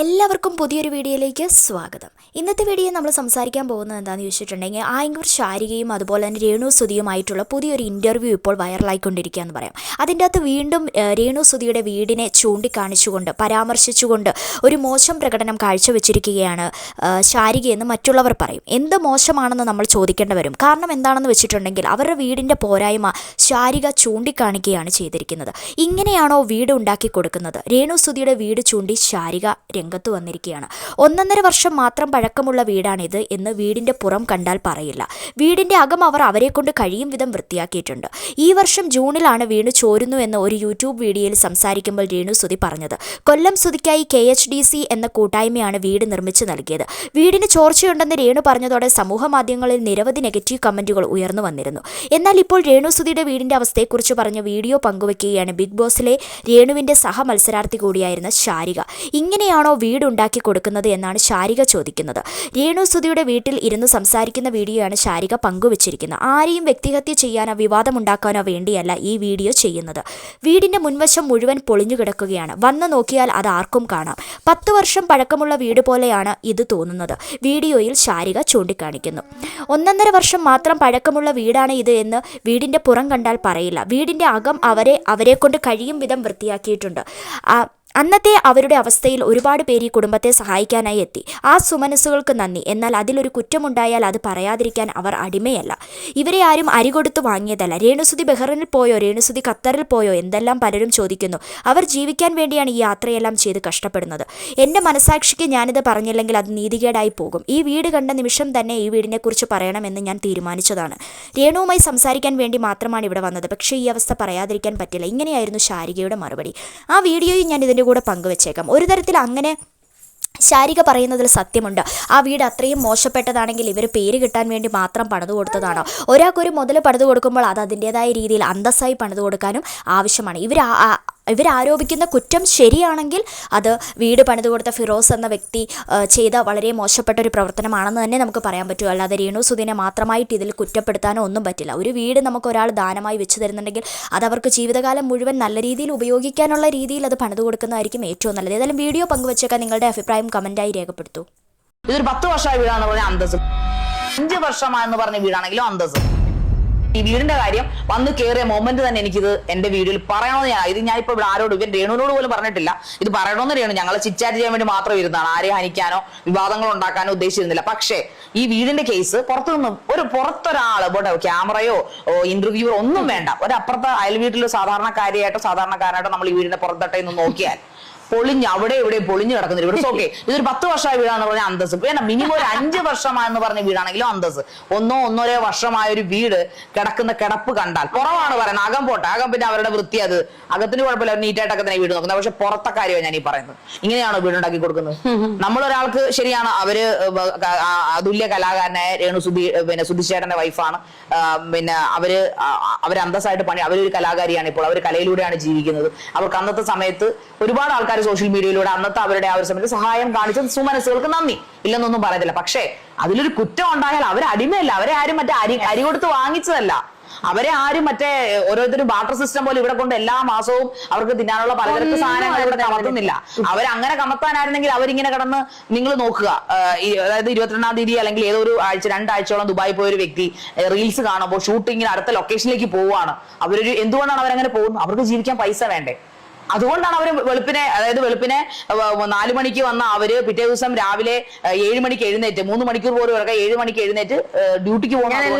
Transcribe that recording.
എല്ലാവർക്കും പുതിയൊരു വീഡിയോയിലേക്ക് സ്വാഗതം. ഇന്നത്തെ വീഡിയോ നമ്മൾ സംസാരിക്കാൻ പോകുന്നത് എന്താണെന്ന് ചോദിച്ചിട്ടുണ്ടെങ്കിൽ ആയങ്കൂർ ശാരികയും അതുപോലെ തന്നെ രേണു സുധിയുമായിട്ടുള്ള പുതിയൊരു ഇന്റർവ്യൂ ഇപ്പോൾ വൈറലായിക്കൊണ്ടിരിക്കുക എന്ന് പറയാം. അതിന്റെ അകത്ത് വീണ്ടും രേണു സുധിയുടെ വീടിനെ ചൂണ്ടിക്കാണിച്ചുകൊണ്ട് പരാമർശിച്ചുകൊണ്ട് ഒരു മോശം പ്രകടനം കാഴ്ചവെച്ചിരിക്കുകയാണ് ശാരികയെന്ന് മറ്റുള്ളവർ പറയും. എന്ത് മോശമാണെന്ന് നമ്മൾ ചോദിക്കേണ്ടി വരും. കാരണം എന്താണെന്ന് വെച്ചിട്ടുണ്ടെങ്കിൽ അവരുടെ വീടിന്റെ പോരായ്മ ശാരിക ചൂണ്ടിക്കാണിക്കുകയാണ് ചെയ്തിരിക്കുന്നത്. ഇങ്ങനെയാണോ വീട് ഉണ്ടാക്കി കൊടുക്കുന്നത്? രേണു സുധിയുടെ വീട് ചൂണ്ടി ശാരിക രംഗത്ത് വന്നിരിക്കുകയാണ്. ഒന്നൊന്നര വർഷം മാത്രം പഴക്കമുള്ള വീടാണിത് എന്ന് വീടിന്റെ പുറം കണ്ടാൽ പറയില്ല. വീടിന്റെ അകം അവർ അവരെ കൊണ്ട് കഴിയും വിധം വൃത്തിയാക്കിയിട്ടുണ്ട്. ഈ വർഷം ജൂണിലാണ് വീട് ചോരുന്നു എന്ന് ഒരു യൂട്യൂബ് വീഡിയോയിൽ സംസാരിക്കുമ്പോൾ രേണു സുതി പറഞ്ഞത്. കൊല്ലം സുതിക്കായി കെ എച്ച് ഡി സി എന്ന കൂട്ടായ്മയാണ് വീട് നിർമ്മിച്ചു നൽകിയത്. വീടിന് ചോർച്ചയുണ്ടെന്ന് രേണു പറഞ്ഞതോടെ സമൂഹ മാധ്യമങ്ങളിൽ നിരവധി നെഗറ്റീവ് കമന്റുകൾ ഉയർന്നു വന്നിരുന്നു. എന്നാൽ ഇപ്പോൾ രേണു സുതിയുടെ വീടിന്റെ അവസ്ഥയെക്കുറിച്ച് പറഞ്ഞ വീഡിയോ പങ്കുവയ്ക്കുകയാണ് ബിഗ് ബോസിലെ രേണുവിന്റെ സഹ മത്സരാർത്ഥി കൂടിയായിരുന്ന ശാരിക. ഇങ്ങനെയാണോ വീട് ഉണ്ടാക്കി കൊടുക്കുന്നത് എന്നാണ് ശാരിക ചോദിക്കുന്നത്. രേണു സുധിയുടെ വീട്ടിൽ ഇരുന്ന് സംസാരിക്കുന്ന വീഡിയോയാണ് ശാരിക പങ്കുവച്ചിരിക്കുന്നത്. ആരെയും വ്യക്തിഹത്യ ചെയ്യാനോ വിവാദമുണ്ടാക്കാനോ വേണ്ടിയല്ല ഈ വീഡിയോ ചെയ്യുന്നത്. വീടിന്റെ മുൻവശം മുഴുവൻ പൊളിഞ്ഞു കിടക്കുകയാണ്. വന്നു നോക്കിയാൽ അത് ആർക്കും കാണാം. പത്ത് വർഷം പഴക്കമുള്ള വീട് പോലെയാണ് ഇത് തോന്നുന്നത്. വീഡിയോയിൽ ശാരിക ചൂണ്ടിക്കാണിക്കുന്നു. ഒന്നൊന്നര വർഷം മാത്രം പഴക്കമുള്ള വീടാണ് ഇത് എന്ന് വീടിന്റെ പുറം കണ്ടാൽ പറയില്ല. വീടിന്റെ അകം അവരെ അവരെ കൊണ്ട് കഴിയും വിധം വൃത്തിയാക്കിയിട്ടുണ്ട്. അന്നത്തെ അവരുടെ അവസ്ഥയിൽ ഒരുപാട് പേര് ഈ കുടുംബത്തെ സഹായിക്കാനായി എത്തി. ആ സുമനസ്സുകൾക്ക് നന്ദി. എന്നാൽ അതിലൊരു കുറ്റമുണ്ടായാൽ അത് പറയാതിരിക്കാൻ അവർ അടിമയല്ല. ഇവരെ ആരും അരി കൊടുത്തു വാങ്ങിയതല്ല. രേണുസുതി ബഹ്റിനിൽ പോയോ? രേണുസുതി ഖത്തറിൽ പോയോ? എന്തെല്ലാം പലരും ചോദിക്കുന്നു. അവർ ജീവിക്കാൻ വേണ്ടിയാണ് ഈ യാത്രയെല്ലാം ചെയ്ത് കഷ്ടപ്പെടുന്നത്. എന്റെ മനസാക്ഷിക്ക് ഞാനിത് പറഞ്ഞില്ലെങ്കിൽ അത് നീതികേടായി പോകും. ഈ വീട് കണ്ട നിമിഷം തന്നെ ഈ വീടിനെക്കുറിച്ച് പറയണമെന്ന് ഞാൻ തീരുമാനിച്ചതാണ്. രേണുവുമായി സംസാരിക്കാൻ വേണ്ടി മാത്രമാണ് ഇവിടെ വന്നത്. പക്ഷേ ഈ അവസ്ഥ പറയാതിരിക്കാൻ പറ്റില്ല. ഇങ്ങനെയായിരുന്നു ശാരികയുടെ മറുപടി. ആ വീഡിയോയും ഞാൻ ഇതിന്റെ കൂടെ പങ്കുവച്ചേക്കാം. ഒരു തരത്തിൽ അങ്ങനെ ശാരിക പറയുന്നതിൽ സത്യമുണ്ട്. ആ വീട് അത്രയും മോശപ്പെട്ടതാണെങ്കിൽ ഇവർ പേര് കിട്ടാൻ വേണ്ടി മാത്രം പണിതു കൊടുത്തതാണോ. ഒരാൾക്കൊരു മുതൽ പണിതു കൊടുക്കുമ്പോൾ അത് അതിന്റേതായ രീതിയിൽ അന്തസ്സായി പണിതു കൊടുക്കാനും ആവശ്യമാണ്. ഇവർ ഇവരാരോപിക്കുന്ന കുറ്റം ശരിയാണെങ്കിൽ അത് വീട് പണിതു കൊടുത്ത ഫിറോസ് എന്ന വ്യക്തി ചെയ്ത വളരെ മോശപ്പെട്ട ഒരു പ്രവർത്തനമാണെന്ന് തന്നെ നമുക്ക് പറയാൻ പറ്റും. അല്ലാതെ രേണു സുദിനെ മാത്രമായിട്ട് ഇതിൽ കുറ്റപ്പെടുത്താനോ ഒന്നും പറ്റില്ല. ഒരു വീട് നമുക്ക് ഒരാൾ ദാനമായി വെച്ച് തരുന്നുണ്ടെങ്കിൽ അത് അവർക്ക് ജീവിതകാലം മുഴുവൻ നല്ല രീതിയിൽ ഉപയോഗിക്കാനുള്ള രീതിയിൽ അത് പണിതു കൊടുക്കുന്നതായിരിക്കും ഏറ്റവും നല്ലത്. ഏതായാലും വീഡിയോ പങ്കുവച്ചേക്കാൻ നിങ്ങളുടെ അഭിപ്രായം കമന്റായി രേഖപ്പെടുത്തൂ. ഇതൊരു പത്ത് വർഷമായ അന്തസ് അഞ്ച് വർഷമായെന്ന് പറഞ്ഞ വീടാണെങ്കിലും അന്തസ് ഈ വീടിന്റെ കാര്യം വന്ന് കയറിയ മൊമെന്റ് തന്നെ എനിക്കിത് എന്റെ വീഡിയോയിൽ പറയണമെന്ന് ഇത് ഞാൻ ഇപ്പൊ ഇവിടെ ആരോട് ഇവൻ രേണുവിനോട് പോലും പറഞ്ഞിട്ടില്ല. ഇത് പറയണമെന്ന് രേണു. ഞങ്ങൾ ചിറ്റാറ്റ് ചെയ്യാൻ വേണ്ടി മാത്രം ഇരുന്നാണ്. ആരെ ഹനിക്കാനോ വിവാദങ്ങൾ ഉണ്ടാക്കാനോ ഉദ്ദേശിച്ചിരുന്നില്ല. പക്ഷേ ഈ വീടിന്റെ കേസ് പുറത്തുനിന്ന് ഒരു പുറത്തൊരാൾ ഇവിടെ ക്യാമറയോ ഇന്റർവ്യൂവോ ഒന്നും വേണ്ട. ഒരു അപ്പുറത്തെ അയൽ വീട്ടിലോ സാധാരണക്കാരിയായിട്ടോ സാധാരണക്കാരായിട്ടോ നമ്മൾ ഈ വീടിന്റെ പുറത്തട്ടെ നോക്കിയാൽ പൊളിഞ്ഞ് അവിടെ ഇവിടെ പൊളിഞ്ഞു കിടക്കുന്ന വീട്. ഓക്കെ ഇതൊരു പത്ത് വർഷമായ വീടാന്ന് പറഞ്ഞാൽ അന്തസ് വേണ്ട മിനിമം ഒരു അഞ്ച് വർഷമായെന്ന് പറഞ്ഞ വീടാണെങ്കിലും അന്തസ് ഒന്നോ ഒന്നോരോ വർഷമായ ഒരു വീട് കിടക്കുന്ന കിടപ്പ് കണ്ടാൽ. പുറമാണ് പറയുന്നത്. അകം പോട്ടെ. അകം പിന്നെ അവരുടെ വൃത്തി അത്. അകത്തിന് കുഴപ്പമില്ല. നീറ്റായിട്ടൊക്കെ തന്നെ വീട് നോക്കുന്നത്. പക്ഷെ പുറത്തെ കാര്യമാണ് ഞാൻ ഈ പറയുന്നത്. ഇങ്ങനെയാണോ വീടുണ്ടാക്കി കൊടുക്കുന്നത്? നമ്മൾ ഒരാൾക്ക് ശരിയാണ്. അവർ അതുല്യ കലാകാരനായ രേണു സുധി പിന്നെ സുധിശേഖരന്റെ വൈഫാണ് പിന്നെ അവർ അവർ അന്തസ്സായിട്ട് പണി അവരൊരു കലാകാരിയാണ് ഇപ്പോൾ. അവർ കലയിലൂടെയാണ് ജീവിക്കുന്നത്. അവർക്ക് അന്നത്തെ സമയത്ത് ഒരുപാട് ആൾക്കാർ സോഷ്യൽ മീഡിയയിലൂടെ അന്നത്തെ അവരുടെ ആ ഒരു സമയത്ത് സഹായം കാണിച്ച സുമനസ്സുകൾക്ക് നന്ദി. ഇല്ലെന്നൊന്നും പറയത്തില്ല. പക്ഷേ അതിലൊരു കുറ്റം ഉണ്ടായാൽ അവർ അടിമയല്ല. അവരെ ആരും മറ്റേ അരി അരി കൊടുത്ത് വാങ്ങിച്ചതല്ല. അവരെ ആരും മറ്റേ ഓരോരുത്തരും വാട്ടർ സിസ്റ്റം പോലെ ഇവിടെ കൊണ്ട് എല്ലാ മാസവും അവർക്ക് തിന്നാനുള്ള പലതരത്തിൽ സാധനങ്ങൾ ഇവിടെ കമർത്തുന്നില്ല അവർ അങ്ങനെ കമത്താനായിരുന്നെങ്കിൽ അവരിങ്ങനെ കടന്ന് നിങ്ങൾ നോക്കുക. അതായത് ഇരുപത്തിരണ്ടാം തീയതി അല്ലെങ്കിൽ ഏതോ ഒരു ആഴ്ച രണ്ടാഴ്ചയോളം ദുബായി പോയ ഒരു വ്യക്തി റീൽസ് കാണുമ്പോൾ ഷൂട്ടിങ്ങിന് അടുത്ത ലൊക്കേഷനിലേക്ക് പോവുകയാണ്. അവരൊരു എന്തുകൊണ്ടാണ് അവരങ്ങനെ പോകുന്നത്? അവർക്ക് ജീവിക്കാൻ പൈസ വേണ്ടേ? അതുകൊണ്ടാണ് അവർ വെളുപ്പിനെ അതായത് വെളുപ്പിനെ നാലു മണിക്ക് വന്ന അവർ പിറ്റേ ദിവസം രാവിലെ ഏഴ് മണിക്ക് എഴുന്നേറ്റ് മൂന്ന് മണിക്കൂർ പോലും ഇറക്കാം ഏഴ് മണിക്ക് എഴുന്നേറ്റ് ഡ്യൂട്ടിക്ക് പോകുന്ന